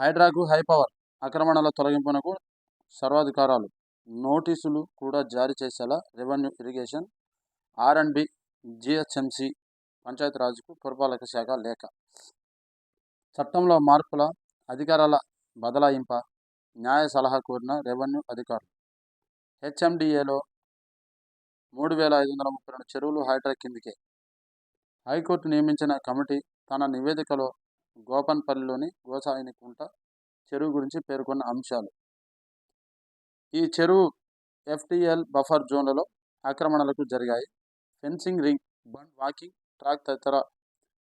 హైడ్రాకు high power ఆక్రమణల తొలగింపునకు సర్వాధికారాలు. నోటీసులు కూడా జారీ చేసేలా revenue irrigation R and B GHMC పంచాయతీరాజ్కు పురపాలక శాఖ లేఖ. చట్టంలో మార్పుల అధికారాల బదలాయింప న్యాయ సలహా కోరిన రెవెన్యూ అధికారులు. హెచ్ఎండిఏలో మూడు వేల ఐదు వందల ముప్పై రెండు చెరువులు హైడ్రా కిందికే. హైకోర్టు నియమించిన కమిటీ తన నివేదికలో గోపన్పల్లిలోని గోసాయినికుంట చెరువు గురించి పేర్కొన్న అంశాలు. ఈ చెరువు ఎఫ్టిఎల్ బఫర్ జోన్లలో ఆక్రమణలకు జరిగాయి. Fencing ring bund walking track తదితర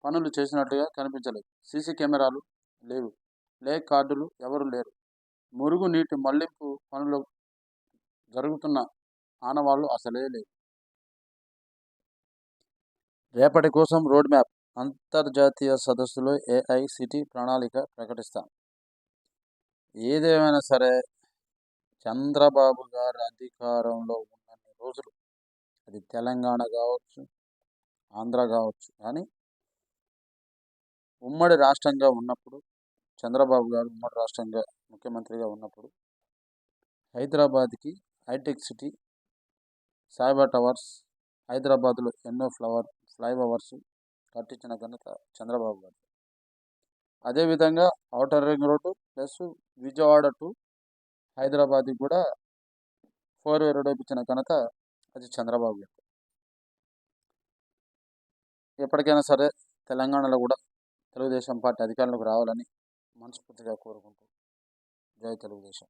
పనులు చేసినట్టుగా కనిపించలేదు. సీసీ కెమెరాలు లేవు. లే కార్డులు ఎవరు లేరు. మురుగునీటి మళ్ళింపు పనులు జరుగుతున్న ఆనవాళ్ళు అసలే లేవు రేపటి కోసం రోడ్ మ్యాప్ అంతర్జాతీయ సదస్సులో ఏఐసిటి ప్రణాళిక ప్రకటిస్తాం. ఏదేమైనా సరే చంద్రబాబు గారు అధికారంలో ఉన్నన్ని రోజులు అది తెలంగాణ కావచ్చు ఆంధ్ర కావచ్చు కానీ ఉమ్మడి రాష్ట్రంగా ఉన్నప్పుడు చంద్రబాబు గారు ఉమ్మడి రాష్ట్రంగా ముఖ్యమంత్రిగా ఉన్నప్పుడు హైదరాబాద్కి హైటెక్ సిటీ సాయిబా టవర్స్ హైదరాబాద్లో ఎన్నో ఫ్లవర్ ఫ్లైఓవర్స్ కట్టించిన ఘనత చంద్రబాబు గారు అదేవిధంగా outer ring road plus Vijayawada to హైదరాబాద్కి కూడా ఫోర్ వే రోడ్ ఇచ్చిన ఘనత అది చంద్రబాబు గారు ఎప్పటికైనా సరే తెలంగాణలో కూడా తెలుగుదేశం పార్టీ అధికారంలోకి రావాలని మనస్ఫూర్తిగా కోరుకుంటూ జై తెలుగుదేశం.